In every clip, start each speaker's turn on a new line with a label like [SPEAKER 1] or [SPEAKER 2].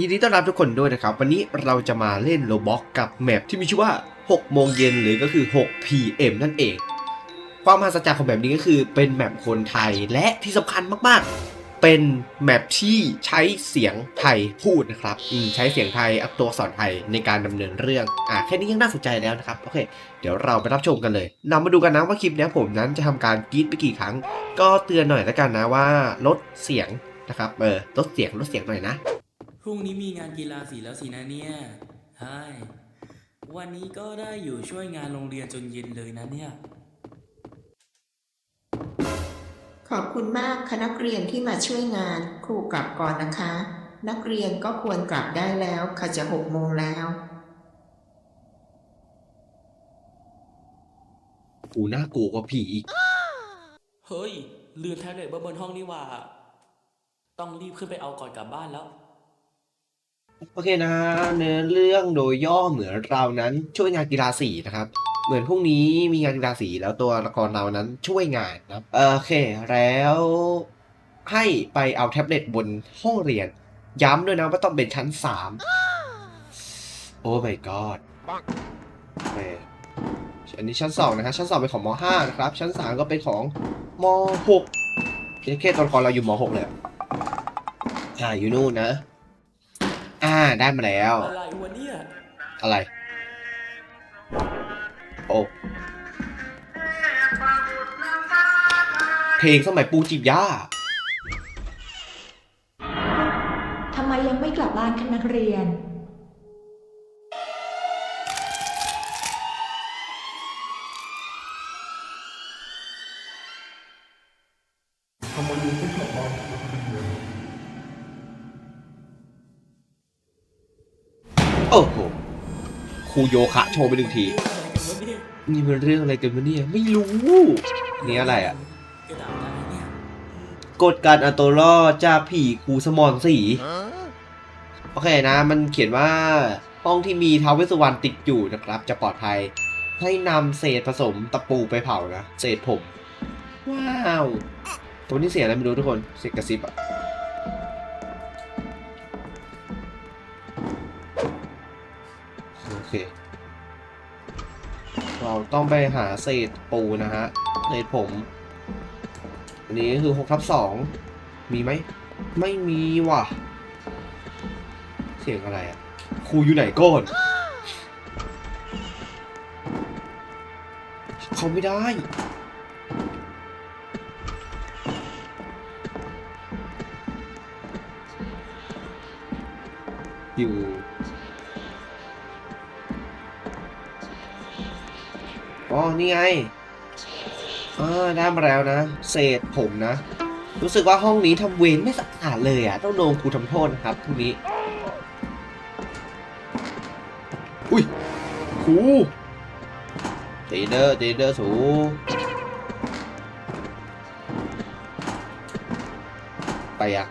[SPEAKER 1] ยินดีต้อนรับทุกคนด้วยนะครับ วันนี้เราจะมาเล่นโลบ็อกกับแมปที่มีชื่อว่า 6 โมงเย็นหรือก็คือ 6 PM นั่นเอง ความมหัศจรรย์ของแบบนี้ก็คือเป็นแมปคนไทยและที่สำคัญมากๆ เป็นแมปที่ใช้เสียงไทยพูดนะครับใช้เสียงไทยอักตัวสอักษรไทยในการดำเนินเรื่องอะแค่นี้ยังน่าสนใจแล้วนะครับโอเค เดี๋ยวเราไปรับชมกันเลยนำมาดูกันนะว่าคลิปนี้ผมนั้นจะทำการกรีดไปกี่ครั้ง ก็เตือนหน่อยแล้วกันนะว่าลดเสียงนะครับเออลดเสียงลดเสียงหน่อยนะ
[SPEAKER 2] รุ่งนี้มีงานกีฬาสีแล้วสินะเนี่ยใช่วันนี้ก็ได้อยู่ช่วยงานโรงเรียนจนเย็นเลยนะเนี่ย
[SPEAKER 3] ขอบคุณมากคณะนักเรียนที่มาช่วยงานครูกลับก่อนนะคะ นักเรียนก็ควรกลับได้แล้วค่ะจะหกโมงแล้ว
[SPEAKER 1] กูน่ากลัวกว่าผีอีก
[SPEAKER 2] เฮ้ย ลืมแท็บเล็ตไว้บนห้องนี่หว่า ต้องรีบขึ้นไปเอาก่อนกลับบ้านแล้ว
[SPEAKER 1] โอเคนะเนื้อเรื่องโดยย่อเหมือนเรานั้นช่วยงานกีฬาสีนะครับ เหมือนพรุ่งนี้มีงานกีฬาสีแล้วตัวละครเรานั้นช่วยงานนะโอเค แล้วให้ไปเอาแท็บเล็ตบนห้องเรียน ย้ำด้วยนะว่าต้องเป็นชั้นสามโอ้ my god โอเคอันนี้ชั้นสองนะครับชั้นสองเป็นของมห้านะครับ ชั้นสามก็เป็นของมหกเพียงแค่ตัวละครเราอยู่มหกเลยอะอ่าอยู่นู่นนะ ได้มาแล้ว
[SPEAKER 2] อะไรวะเนี่ย
[SPEAKER 1] อะไร โอ้เพลงสมัยปูจีบย่า
[SPEAKER 4] ทำไมยังไม่กลับบ้านคะนักเรียน
[SPEAKER 1] รูโยคะโชว์ไปหนึ่งที
[SPEAKER 2] นี่
[SPEAKER 1] มันเรื่องอะไรกันวะเนี่ย ไม่รู้ นี่อะไรอะ
[SPEAKER 2] กระ
[SPEAKER 1] กฎการอาตัวรอจากผีครูสมอนสีโอเคนะ มันเขียนว่าห้องที่มีท้าวเวสสุวรรณติดอยู่นะครับ จะปลอดภัย ให้นำเศษผสมตะปูไปเผานะ เศษผม ว้าว ตัวนี้เสียงอะไรไม่รู้ทุกคน เสียงกระซิบอะ เค เราต้องไปหาเศษปูนะฮะเศษผม อันนี้คือ6ทับ2มีไหม ไม่มีว่ะ เสียงอะไรอะครูอยู่ไหนก่อนเขาไม่ได้อยู่ นี่ไงอ่าได้มาแล้วนะ เศษผมนะ รู้สึกว่าห้องนี้ทำเวรไม่สะอาดเลยอะ ต้องโดนครูทำโทษนะครับทุกนี้ อุ้ยครูตีเดอร์ตีเดอร์สูไปอะ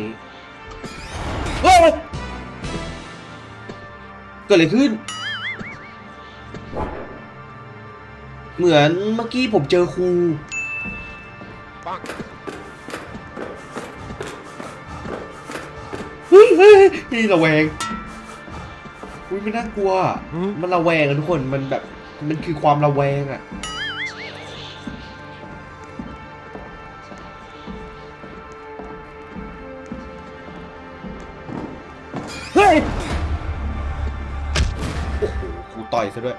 [SPEAKER 1] นี่เฮ้ยเกิดอะไรขึ้น เหมือนเมื่อกี้ผมเจอครูเฮ้ยเฮ้ยเฮ้ยระแวงอุ้ยไม่น่ากลัว มันระแวงอะทุกคน มันแบบ มันคือความระแวงอะ ซะด้วย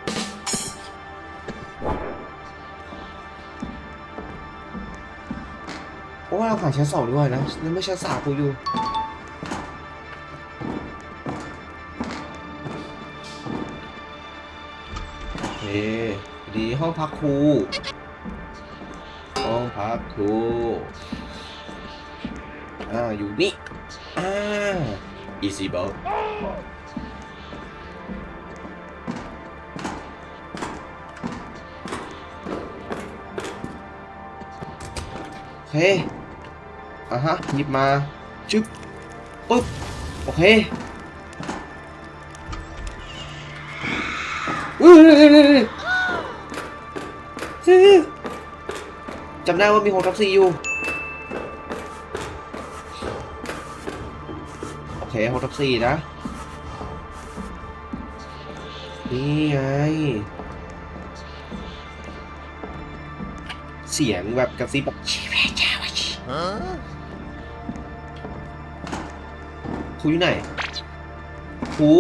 [SPEAKER 1] เพราะว่าเราผ่านชั้นสองด้วยนะแล้วไม่ชั้นสามครูอยู่โอเคดีห้องพักครูห้องพักครูอ่าอยู่นี่อ่า easy ball โอเอะฮะหยิบมาชึบปึ๊บโอเคอจำได้ว่ามีหกทับสี่อยู่ โอเคหกทับสี่นะ นี่ไง เสียงแบบกระซิบแบบ ครูอยู่ไหนครู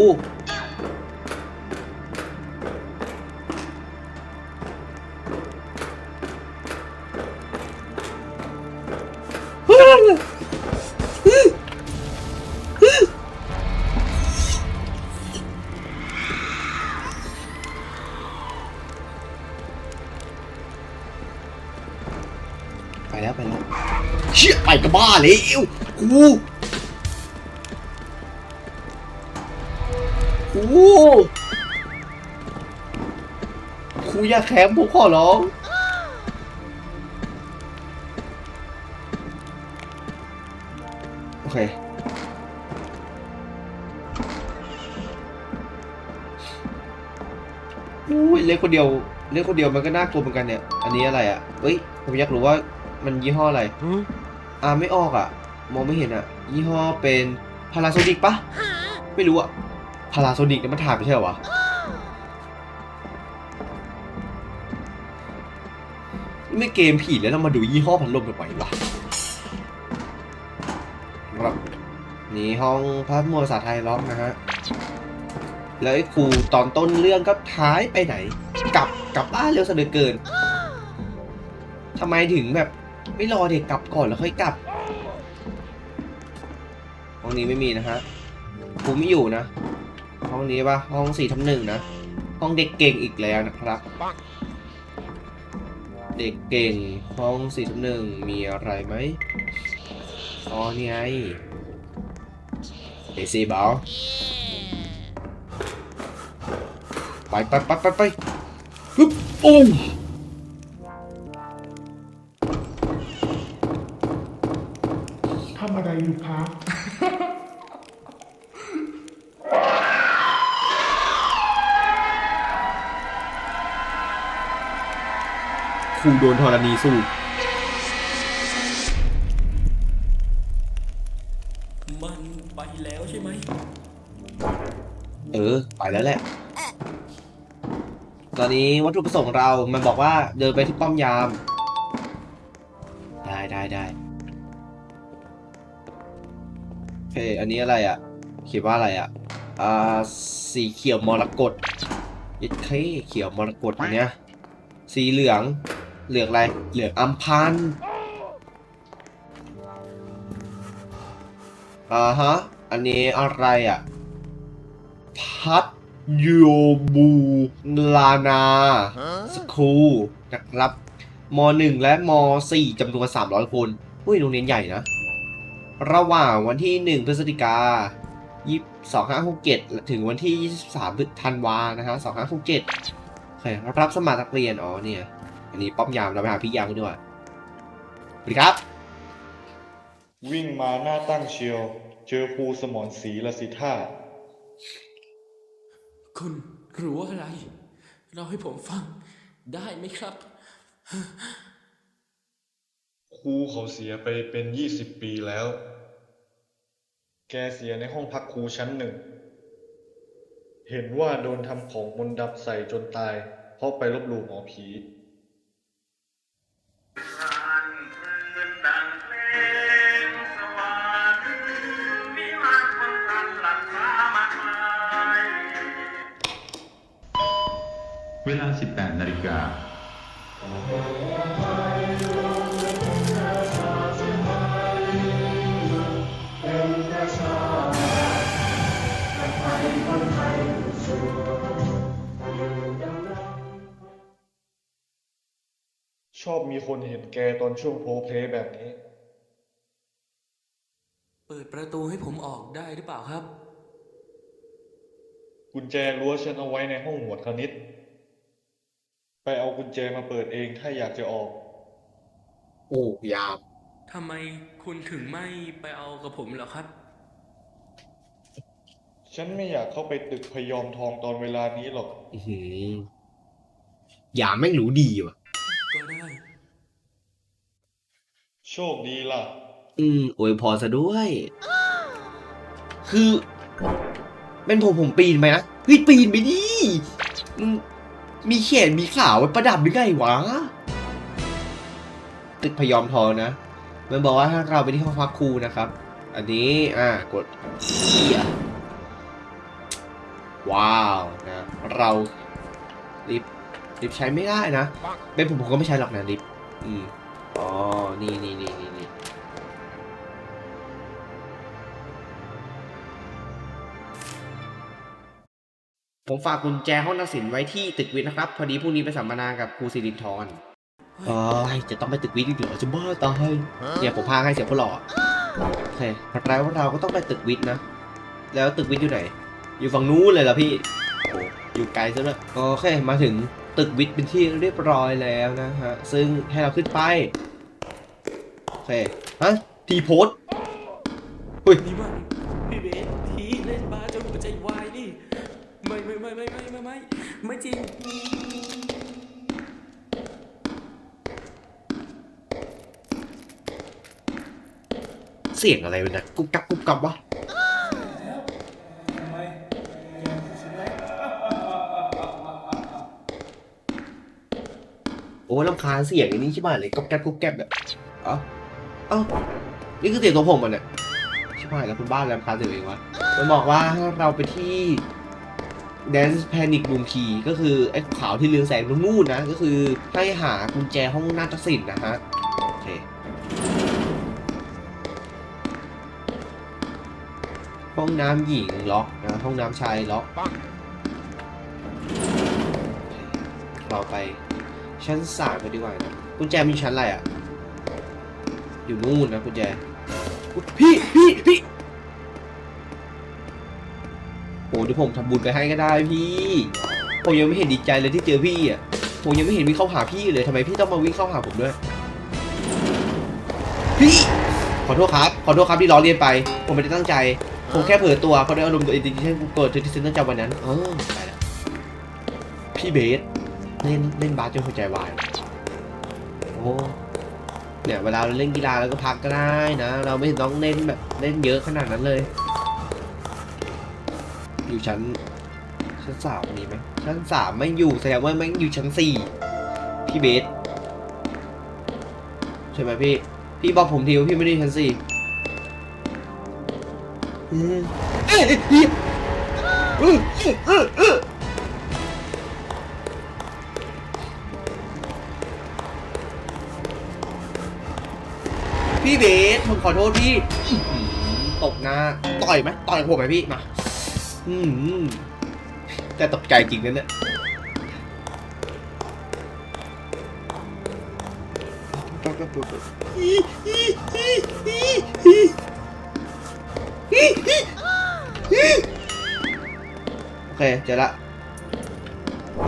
[SPEAKER 1] แล้วไปแล้วเชี่ยไปกับบ้าเลยครูครูครูอย่าแคมผมขอร้องโอเคอุ้ยเล่นคนเดียวเล่นคนเดียวมันก็น่ากลัวเหมือนกันเนี่ย อันนี้อะไรอะเอ้ย ผมอยากรู้ว่า มันยี่ห้ออะไรอ่าไม่ออกอะ มองไม่เห็นอะ ยี่ห้อเป็นพาราโซนิกปะไม่รู้อะพาราโซนิกเนี่ยมันถ่ายไม่ใช่เหรอวะไม่เกมผีแล้วเรามาดูยี่ห้อพัดลมกันไหววะครับนี่ห้องพระมวลภาษาไทยล็อกนะฮะ แล้วไอ้ครูตอนต้นเรื่องก็ท้ายไปไหน กลับกลับบ้านเร็วซะเหลือเกินทำไมถึงแบบ ไม่รอเด็กกลับก่อนแล้วค่อยกลับห้องนี้ไม่มีนะฮะครูไม่อยู่นะ ห้องนี้ปะห้องสี่ทับหนึ่งนะ ห้องเด็กเก่งอีกแล้วนะครับ เด็กเก่งห้องสี่ทับหนึ่งมีอะไรไหมอ๋อนี่ไงเอซีบอลไปไปไปไปไปฮึบปุ้ง
[SPEAKER 5] ทำอ อยู่ครับ
[SPEAKER 1] ครูโดนธรณีสู้
[SPEAKER 2] มันไปแล้วใช่ไหม
[SPEAKER 1] เออ ไปแล้วแหละ ตอนนี้วัตถุประสงค์เรา มันบอกว่าเดินไปที่ป้อมยาม เค อันนี้อะไรอะเขียนว่าอะไรอะ อ่า สีเขียวมรกตยิดเคเขียวมรกตอันเนี้ย สีเหลือง เหลืองอะไร เหลืองอัมพันอ่าฮะ อันนี้อะไรอะ พัทโยบูลานา สคูลนะครับม .1 และม .4 จำนวน 300 คน อุ้ยโรงเรียนใหญ่นะ ระหว่างวันที่ 1 พฤศจิกา2567 ถึงวันที่ 23ธันวานะฮะ2567โอเครับสมัครนักเรียน อ๋อเนี่ย อันนี้ป้อมยามเราไปหาพี่ยามกันดีกว่าสวัสดีครับ
[SPEAKER 6] วิ่งมาหน้าตั้งเชียว เจอครูสมรศรีละสิท่า
[SPEAKER 2] คุณรู้อะไร เราให้ผมฟังได้ไหมครับ
[SPEAKER 6] ครูเขาเสียไปเป็นยี่สิบปีแล้ว แกเสียในห้องพักครูชั้นหนึ่ง เห็นว่าโดนทำของมนต์ดำใส่จนตาย เพราะไปลบหลู่หมอผี
[SPEAKER 7] เพลงสวรรค์วิมานคนทันหลังฟ้ามากมาย
[SPEAKER 8] เวลา 18นาฬิกา
[SPEAKER 6] มีคนเห็นแกตอนช่วงโพลเพลย์แบบนี้
[SPEAKER 2] เปิดประตูให้ผมออกได้หรือเปล่าครับ
[SPEAKER 6] กุญแจรั้วฉันเอาไว้ในห้องหมวดคณิต ไปเอากุญแจมาเปิดเองถ้าอยากจะออก
[SPEAKER 1] โอ้ยาม
[SPEAKER 2] ทำไมคุณถึงไม่ไปเอากับผมเหรอครับ
[SPEAKER 6] ฉันไม่อยากเข้าไปตึกพยอมทองตอนเวลานี้หรอก
[SPEAKER 1] อื้อหือ ยามแม่งรู้ดีว่ะ
[SPEAKER 6] โชคดีล่ะ
[SPEAKER 1] อืมอวยพรซะด้วย คือ เป็นผมผมปีนไปนะเฮ้ยปีนไปดิมึงมีแขนมีขาไว้ประดับหรือไงวะ ตึกพยอมทองนะ มันบอกว่าให้เราไปที่ห้องพักครูนะครับ อันนี้อ่ากดเอียว้าวนะเราลิฟต์ลิฟใช้ไม่ได้นะ เป็นผมผมก็ไม่ใช้หรอกนะลิฟต์อืม อ๋อ นี่นี่นี่นี่นี่ผมฝากกุญแจห้องนักศิลป์ไว้ที่ตึกวิทย์นะครับ พอดีพรุ่งนี้ไปสัมมนากับครูสิรินทร์เอ้ยจะต้องไปตึกวิทย์อีกเหรอจะบ้าตายเนี่ยผมพาให้เสียคนหล่อโอเคแล้วเราก็ต้องไปตึกวิทย์นะ แล้วตึกวิทย์อยู่ไหน อยู่ฝั่งนู้นเลยเหรอพี่โอ้อยู่ไกลซะด้วยโอเค มาถึงตึกวิทย์เป็นที่เรียบร้อยแล้วนะฮะ ซึ่งให้เราขึ้นไปโอ เคฮะทีโพสเฮ้ย
[SPEAKER 2] นี่มันพี่เบสทีเล่นบาจนหัวใจวายนี่ไม่ไม่ไม่ไม่ไม่ไม่ไม่ไม่จริง
[SPEAKER 1] เสียงอะไรวะเนะกุบกับกุบกับวะโอ้ลำคาญเสียงอันนี้ใช่ไหมเลยกุบแก๊บกุบแก๊บแบบอ้า เอ้านี่คือเสียงตัวผมมันเนี่ยช่ไหมแล้วคุณบ้านแลำคาญเสียงเองวะมันบอกว่าให้เราไปที่ Dance Panic Room Key ก็คือไอ้ขาวที่เรืองแสงตรงนู่นนะ ก็คือให้หากุญแจห้องนาฏศิลป์นะฮะ โอเคห้องน้ำหญิงล็อกนะห้องน้ำชายล็อกเราไปชั้นสามกันดีกว่านะกุญแจมีชั้นอะไรอะ อยู่นู่นนะกุญแจอุ๊ยพี่พี่พี่โอ้เดี๋ยวผมทำบุญไปให้ก็ได้พี่ผมยังไม่เห็นดีใจเลยที่เจอพี่อะผมยังไม่เห็นวิ่งเข้าหาพี่เลยทำไมพี่ต้องมาวิ่งเข้าหาผมด้วย พี่ขอโทษครับ ขอโทษครับที่ล้อเลียนไป ผมไม่ได้ตั้งใจ ผมแค่เผลอตัวเพราะด้วยอารมณ์ตัวเองที่ฉันเกิดที่ฉันตั้งใจวันนั้น เออไปแล้วพี่เบสเล่นเล่นบาสจนหัวใจวายโอ้ เนี่ยเวลาเราเล่นกีฬาเราก็พักก็ได้นะ เราไม่ต้องเล่นแบบเล่นเยอะขนาดนั้นเลย อยู่ชั้นชั้นสามมีไหมชั้นสามไม่อยู่แสดงว่าแม่งอยู่ชั้นสี่พี่เบสใช่ไหมพี่ พี่บอกผมทีว่าพี่ไม่ได้ชั้นสี่อืมเอ้ยเหี้ยเออเออเออ พี่เบสผมขอโทษพี่ตบหน้า ต่อยไหมต่อยผมไหมพี่มาอืมแต่ตกใจจริงนะเนี่ยโอเค เจอละ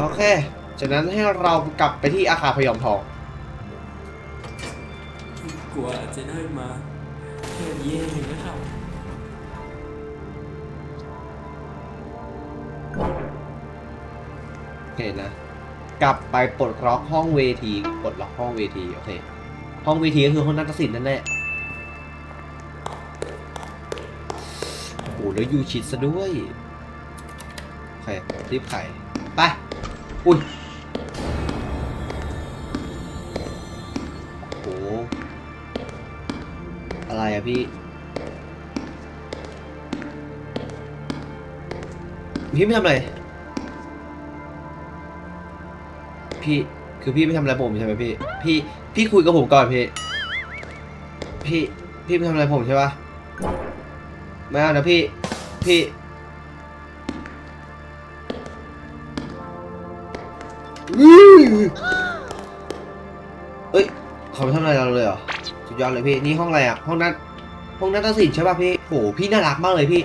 [SPEAKER 1] โอเค จากนั้นให้เรากลับไปที่อาคาพยอมทอง
[SPEAKER 2] กว่าจะได้มาแค่เย่นะครับ
[SPEAKER 1] โอเคนะ กลับไปปลดล็อกห้องเวทีปลดล็อกห้องเวทีโอเคห้องเวทีก็คือห้องนักศิลป์นั่นแหละโอ้โหแล้วยูชิดซะด้วยโอเครีบไขไปอุ้ย อะพี่ พี่ไม่ทำอะไร พี่คือพี่ไม่ทำอะไรผมใช่ไหมพี่ พี่พี่คุยกับผมก่อนพี่ พี่พี่ไม่ทำอะไรผมใช่ปะไม่เอานะพี่ พี่เอ้ยเขาไม่ทำอะไรเราเลยเหรอสุดยอดเลยพี่ นี่ห้องอะไรอะ ห้องนั้น ห้องนัดศิลป์ใช่ป่ะพี่โหพี่น่ารักมากเลยพี่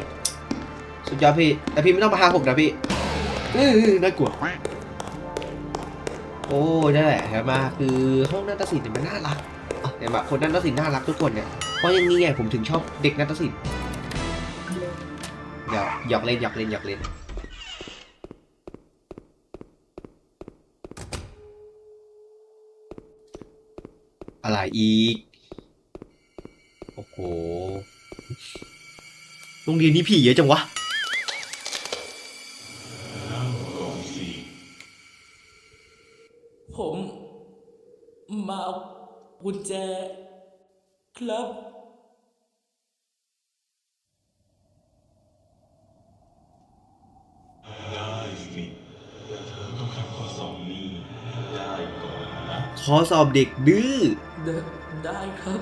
[SPEAKER 1] สุดยอดพี่ แต่พี่ไม่ต้องมาหาผมนะพี่เอ้ยน่ากลัว โอ้นั่นแหละมาคือห้องนาฏศิลป์เนี่ยมันน่ารักเห็นไหมคนนาฏศิลป์น่ารักทุกคนเนี่ย เพราะอย่างนี้ไงผมถึงชอบเด็กนาฏศิลป์เดี๋ยวหยอกเล่นหยอกเล่นหยอกเล่นอะไรอีก โอ้โห โรงเรียนนี้ผีเยอะจังวะ
[SPEAKER 2] ผม มาเอากุญแจ ครับ
[SPEAKER 1] ขอสอบเด็กดื้อ
[SPEAKER 2] เดได้ครับ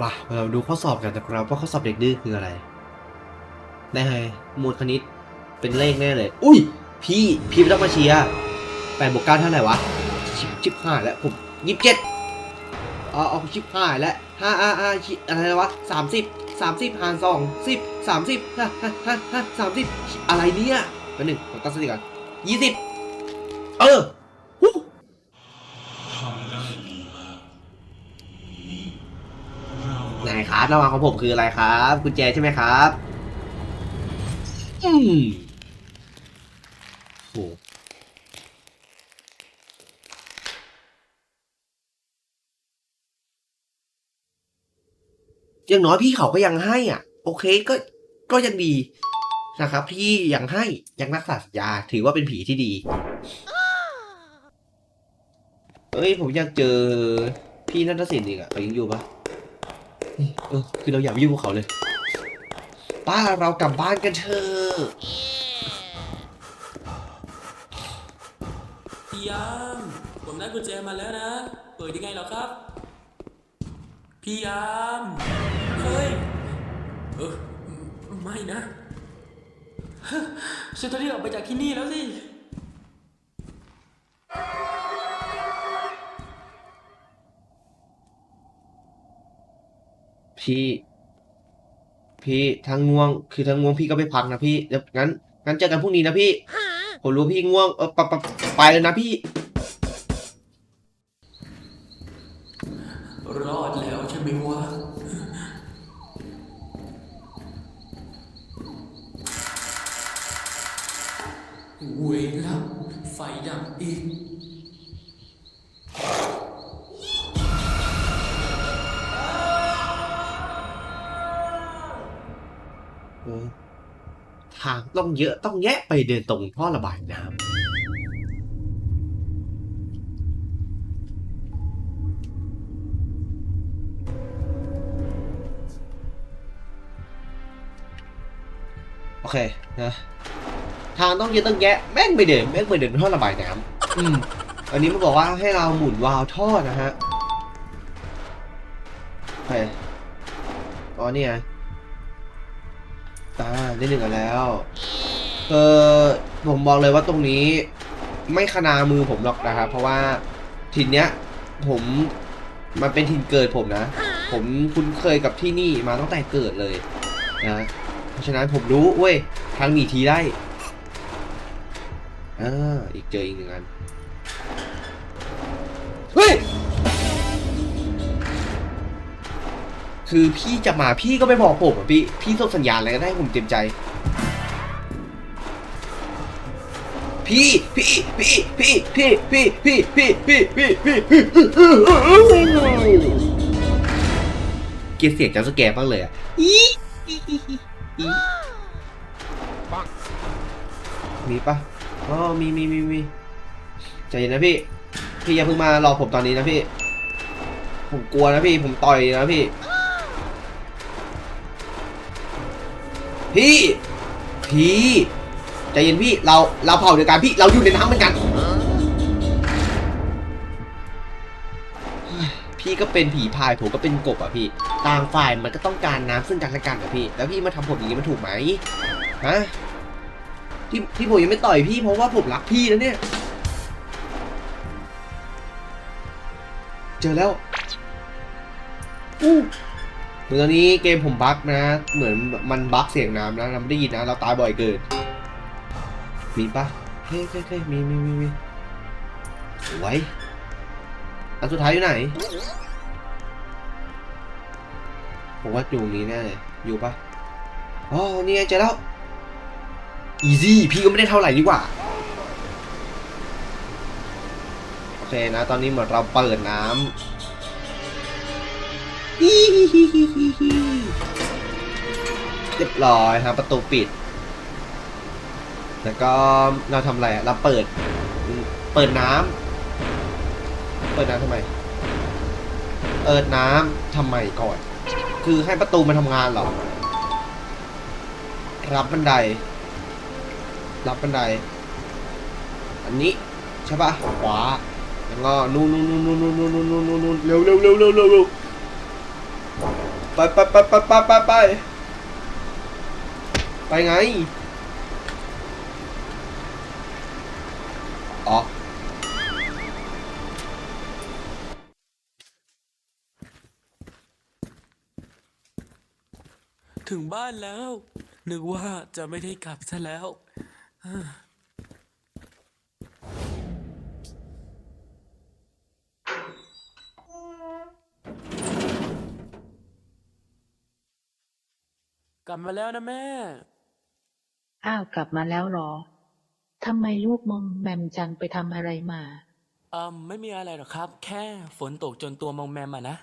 [SPEAKER 1] มาเราดูข้อสอบกันนะครับว่าข้อสอบเด็กดื้อคืออะไรได้ไงหมวดคณิตเป็นเลขแน่เลย อุ้ย พี่พี่ไม่ต้องมาเชียร์แปดบวกเก้าเท่าไหร่วะชิบชิบห้าแล้วผมยี่สิบเจ็ดเอาเอาชิบห้าแล้วห้าอ่าอ่าชิอะไรวะสามสิบสามสิบหารสองสิบสามสิบฮ่าฮ่าฮ่าฮ่าสามสิบอะไรเนี่ยแป๊บหนึ่งผมตั้งสติก่อนยี่สิบเออ ฮู้ไหนครับรางวัลของผมคืออะไรครับกุญแจใช่ไหมครับอืมโหอย่างน้อยพี่เขาก็ยังให้อะ โอเคก็ก็ยังดีนะครับที่ยังให้ยังรักษาสัญญาถือว่าเป็นผีที่ดีเอ้ยผมอยากเจอพี่นัทศิลป์อีกอะเขายังอยู่ปะ เออคือเราอยากไปยุ่งกับเขาเลยป้าเรากลับบ้านกันเถอะ
[SPEAKER 2] พี่ยามผมได้กุญแจมาแล้วนะ เปิดยังไงเหรอครับ พี่ยาม เฮ้ย เออ ไม่นะฮะฉันต้องรีบออกไปจากที่นี่แล้วสิ
[SPEAKER 1] พี่ พี่ทั้งง่วง คือทั้งง่วงพี่ก็ไปพักนะพี่เดี๋ยวงั้นงั้นเจอกันพรุ่งนี้นะพี่ ผมรู้พี่ง่วงเออไปไปไปเลยนะพี่ ต้องเยอะต้องแยะไปเดินตรงท่อระบายน้ำโอเคนะทางต้องเยอะต้องแยะแม่งไปเดินแม่งไปเดินท่อระบายน้ำอืมอันนี้มันบอกว่าให้เราหมุนวาล์วท่อนะฮะโอเคอ๋อเนี่ยอ่าได้หนึ่งกันแล้ว เออผมบอกเลยว่าตรงนี้ไม่ขนามือผมหรอกนะครับ เพราะว่าถิ่นเนี้ยผมมันเป็นถิ่นเกิดผมนะ ผมคุ้นเคยกับที่นี่มาตั้งแต่เกิดเลยนะเพราะฉะนั้นผมรู้เว้ยทางหนีทีได้อ่าอีกเจออีกหนึ่งอันเฮ้ยคือพี่จะมาพี่ก็ไม่บอกผมอะพี่พี่ส่งสัญญาณอะไรก็ได้ผมเต็มใจ พี่พี่พี่พี่พี่พี่พี่พี่พี่พี่พี่เกลียดเสียงจังสแกร์บ้างเลยอะอีอีมีปะอ๋อมีมีมีมีใจเย็นนะพี่ พี่อย่าเพิ่งมารอผมตอนนี้นะพี่ ผมกลัวนะพี่ ผมต่อยนะพี่ พี่ พี่ ใจเย็นพี่เราเราเผ่าเดียวกันพี่เราอยู่ในน้ำเหมือนกัน พี่ก็เป็นผีพายผมก็เป็นกบอะพี่ ต่างฝ่ายมันก็ต้องการน้ำซึ่งกันและกันอะพี่ แล้วพี่มาทำผมอย่างนี้มันถูกไหมฮะที่ที่ผมยังไม่ต่อยพี่เพราะว่าผมรักพี่นะเนี่ย เจอแล้วอู้เหมือนตอนนี้เกมผมบั๊กนะ เหมือนมันบั๊กเสียงน้ำนะเราไม่ได้ยินนะ เราตายบ่อยเกิน มีปะเฮ้ยเฮ้เฮ้มีมีมีมีไวยอันสุดท้ายอยู่ไหนผมว่าอยู่นี้แน่เลยอยู่ปะอ๋อนี่ไงเจอแล้วอีซี่พี่ก็ไม่ได้เท่าไหร่ดีกว่าโอเคนะ ตอนนี้เหมือนเราเปิดน้ำเรียบร้อยครับประตูปิด แล้วก็เราทำอะไรอะเราเปิด เปิดน้ำเปิดน้ำทำไม เปิดน้ำทำไมก่อน คือให้ประตูมันทำงานเหรอ รับบันได รับบันได อันนี้ใช่ปะขวา แล้วก็นู่นนู่นนู่นนู่นนู่นนู่นนู่นนู่นนู่นเร็วเร็วเร็วเร็วเร็วเร็วไปไปไปไปไปไปไปไปไง
[SPEAKER 2] ถึงบ้านแล้ว นึกว่าจะไม่ได้กลับซะแล้ว กลับมาแล้วนะแม่
[SPEAKER 9] อ้าวกลับมาแล้วเหรอ ทำไมลูกมองแมมจังไปทำอะไรมา
[SPEAKER 2] อืมไม่มีอะไรหรอกครับ แค่ฝนตกจนตัวมองแมมอะนะ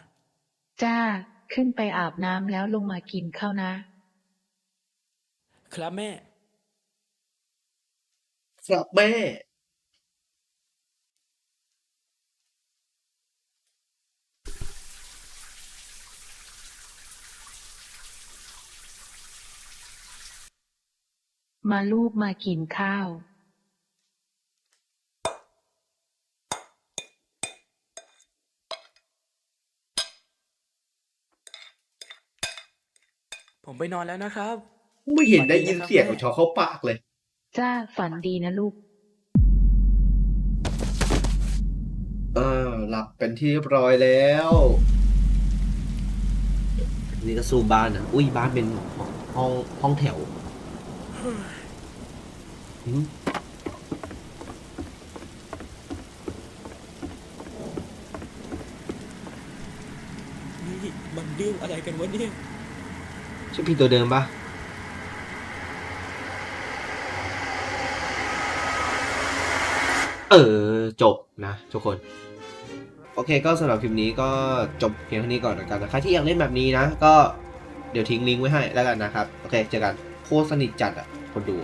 [SPEAKER 9] จ้า ขึ้นไปอาบน้ำแล้วลงมากินข้าวนะ
[SPEAKER 2] ครับแม่
[SPEAKER 1] ครับแม่
[SPEAKER 9] มาลูกมากินข้าว
[SPEAKER 2] ผมไปนอนแล้วนะครับ
[SPEAKER 1] ไม่เห็นได้ยินเสียงของชอเข้าปากเลย
[SPEAKER 9] จ้าฝันดีนะลูก
[SPEAKER 1] เออหลับเป็นที่เรียบร้อยแล้ว นี่ก็สู้บ้านอะอุ้ยบ้านเป็นห้องห้องแถวหืม
[SPEAKER 2] นี่มันเรื่องอะไรกันวะเนี่ย
[SPEAKER 1] ใช่พี่ตัวเดิมปะเออ จบนะทุกคน โอเคก็สำหรับคลิปนี้ก็จบเพียงเท่านี้ก่อนแล้วกันนะใครที่อยากเล่นแบบนี้นะ ก็เดี๋ยวทิ้งลิงก์ไว้ให้แล้วกันนะครับ โอเค เจอกันโคตรสนิทจัดอะคนดู